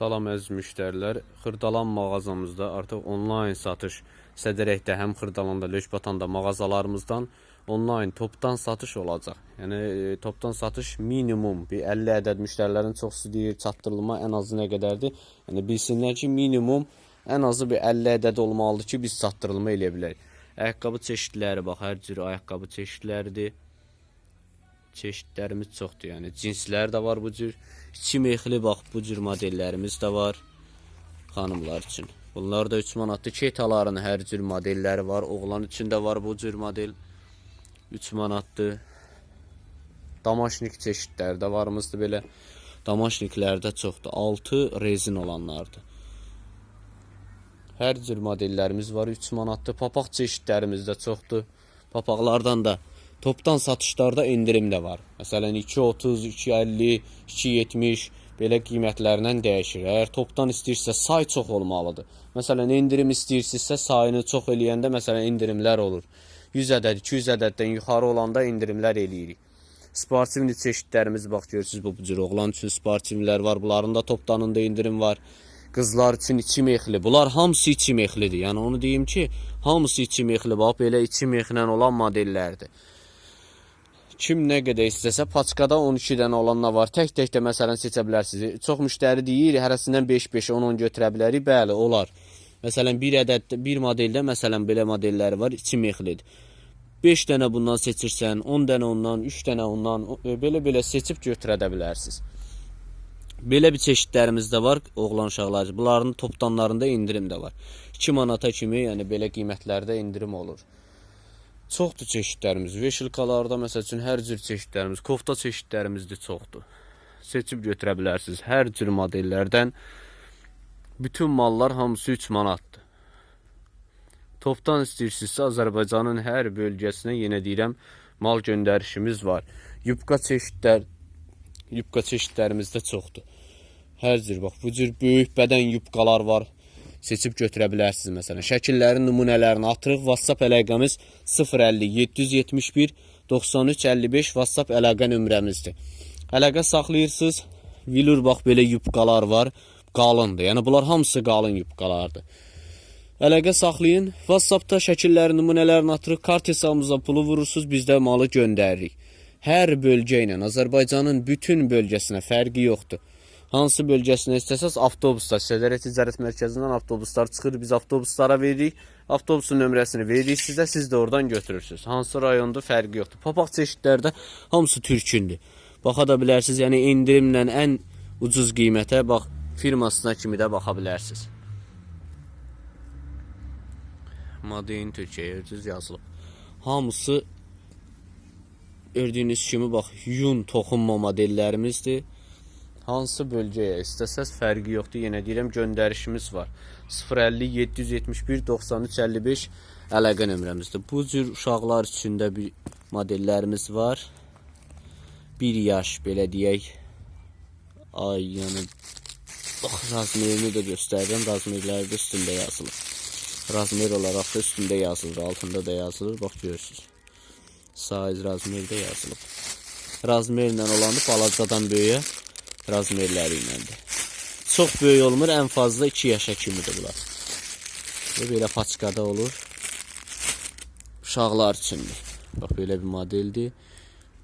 Salam əziz müştərilər. Xırdalan mağazamızda artıq onlayn satış Sədərəkdə həm Xırdalanda, Lökbatanda mağazalarımızdan onlayn topdan satış olacaq. Yəni e, topdan satış minimum bir 50 ədəd müştərilərin çoxsu deyir çatdırılma ən azı nə qədərdir? Yəni bilsinlər ki, minimum ən azı bir 50 ədəd olmalıdır ki, biz çatdırılma eləyə bilərik. Ayaqqabı çeşidləri bax, hər cür ayaqqabı çeşidləridir. Çeşidlərimiz çoxdur, yəni cinslər də var bu cür. İki mexli bax bu cür modellərimiz də var xanımlar üçün. Bunlar da 3 manatdır. Ketaların hər cür modelləri var. Oğlan üçün də var bu cür model. 3 manatdır. Damaşnik çeşidləri də varımızdır belə. Damaşniklərdə çoxdur. 6 rezin olanlardır. Hər cür modellərimiz var 3 manatdır. Papaq çeşidlərimiz də çoxdur. Papaqlardan da topdan satışlarda endirim də var. Məsələn 2.30, 2.50, 2.70 belə qiymətlərindən dəyişir. Əgər topdan istəyirsə say çox olmalıdır. Məsələn endirim istəyirsinizsə sayını çox eləyəndə məsələn endirimlər olur. 100 ədəd, 200 ədəddən yuxarı olanda endirimlər eləyirik. Sportivni çeşidlərimiz bax görürsüz bu cür oğlan üçün sportivlər var. Bunların da topdanında indirim var. Qızlar üçün içi mexli. Bunlar hamısı içi mexlidir. Yəni onu deyim ki, hamısı içi mexli. Bax belə içi mexlə olan modellərdir. Kim nə qədər istəsə, paçkada 12 dənə olanla var. Tək-tək də məsələn seçə bilərsiniz. Çox müştəri deyir, hərəsindən 5-5, 10-10 götürə bilərik. Bəli, olar. Məsələn, bir ədəd bir modeldə məsələn belə modelləri var, içi mexlidir. 5 dənə bundan seçirsən, 10 dənə ondan, 3 dənə ondan, belə-belə seçib götürə də bilərsiniz. Belə bir çeşidlərimiz də var, oğlan uşaqlar. Bunların topdanlarında indirim də var. 2 manata kimi, yəni belə qiymətlərdə indirim olur. Çoxdur çeşidlərimiz. Veşilkalarda məsəl üçün hər cür çeşidlərimiz, kofta çeşidlərimiz də çoxdur. Seçib götürə bilərsiniz. Hər cür modellərdən bütün mallar hamısı 3 manatdır. Topdan istəyirsinizsə Azərbaycanın hər bölgəsinə yenə deyirəm mal göndərişimiz var. Yubka çeşidlər yubka çeşidlərimiz də çoxdur. Hər cür bax bu cür böyük bədən yubkalar var. Seçib götürə bilərsiniz məsələn. Şəkillərin nümunələrini atırıq. WhatsApp əlaqəmiz 050 771 93 55 WhatsApp əlaqə nömrəmizdir. Əlaqə saxlayırsınız. Vilur bax belə yubkalar var. Qalındır. Yəni bunlar hamısı qalın yubkalardır. Əlaqə saxlayın. WhatsApp-da şəkillərin nümunələrini atırıq. Kart hesabımıza pulu vurursunuz, biz də malı göndəririk. Hər bölgə ilə Azərbaycanın bütün bölgəsinə fərqi yoxdur. Hansı bölgəsinə istəsəz avtobusda, Sədərə Ticarət Mərkəzindən avtobuslar çıxır, biz avtobuslara veririk. Avtobusun nömrəsini veririk sizə, siz də oradan götürürsüz. Hansı rayonda fərqi yoxdur. Papaq çeşidlərdə hamısı türkündür. Baxa da bilərsiniz, yəni endirimlə ən ucuz qiymətə bax firmasına kimi də baxa bilərsiniz. Madein Türkiye düz yazılıb. Hamısı gördüyünüz kimi bax yun toxunma modellərimizdir. Hansı bölgəyə istəsəz fərqi yoxdur. Yenə deyirəm göndərişimiz var. 050 771 93 55 əlaqə nömrəmizdir. Bu cür uşaqlar üçün də bir modellərimiz var. 1 yaş belə deyək. Ay yəni bax razmerini də göstərirəm. Razmerlər də üstündə yazılır. Razmer olaraq da üstündə yazılır, altında da yazılır. Bax görürsüz. Size razmerdə yazılıb. Razmerlə olanı balacadan böyüyə razmerləri iləndir. Çox böyük olmur, ən fazla 2 yaşa kimidir bunlar. Və belə paçkada olur. Uşaqlar üçündür. Bax belə bir modeldir.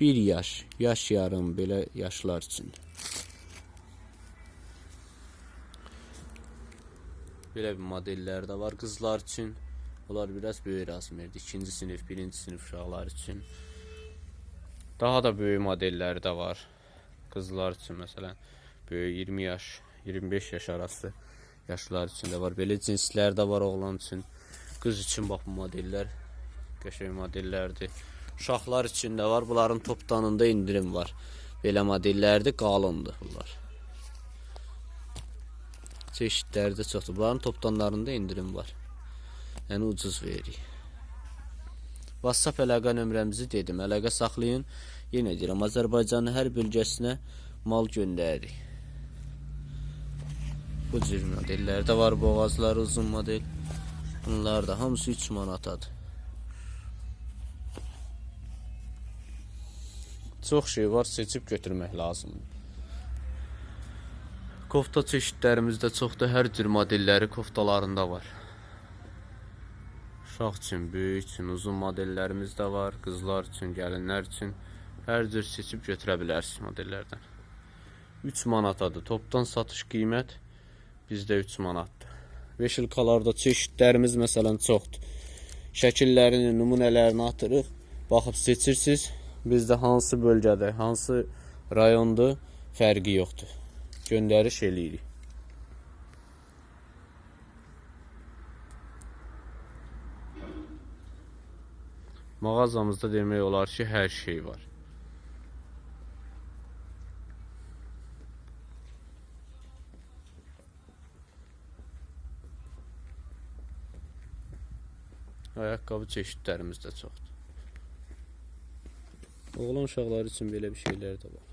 1 yaş, yaş yarım belə yaşlar üçündür. Belə bir modellər də var qızlar üçün. Bunlar biraz böyük razmerdir. 2-ci sinif, 1-ci sinif uşaqlar üçün. Daha da böyük modelləri də var. Qızlar üçün məsələn, böyük 20 yaş, 25 yaş arası yaşlar üçün də var. Belə cinslər də var oğlan üçün. Qız üçün bax bu modellər qəşəng modellərdir. Uşaqlar üçün də var. Bunların topdanında indirim var. Belə modellərdir, qalındır bunlar. Çeşidləri də. Bunların topdanlarında indirim var. Yəni ucuz veririk. WhatsApp əlaqə nömrəmizi dedim. Əlaqə saxlayın. Yenə deyirəm, Azərbaycanın hər bölgəsinə mal göndəririk. Bu cür modellər də var, boğazlar uzun model. Bunlar da hamısı 3 manatadır. Çox şey var, seçib götürmək lazımdır. Kofta çeşidlərimiz də çoxdur. Hər cür modelləri koftalarında var. Uşaq üçün, böyük üçün uzun modellərimiz də var. Qızlar üçün, gəlinlər üçün hər cür seçib götürə bilərsiniz modellərdən. 3 manatadır. Topdan satış qiymət bizdə 3 manatdır. Veşilkalarda çeşidlərimiz məsələn çoxdur. Şəkillərini, nümunələrini atırıq. Baxıb seçirsiniz. Bizdə hansı bölgədə, hansı rayondur fərqi yoxdur. Göndəriş eləyirik. Mağazamızda demək olar ki, hər şey var. Ayaqqabı çeşidlərimiz də çoxdur. Oğlan uşaqları üçün belə bir şeylər də var.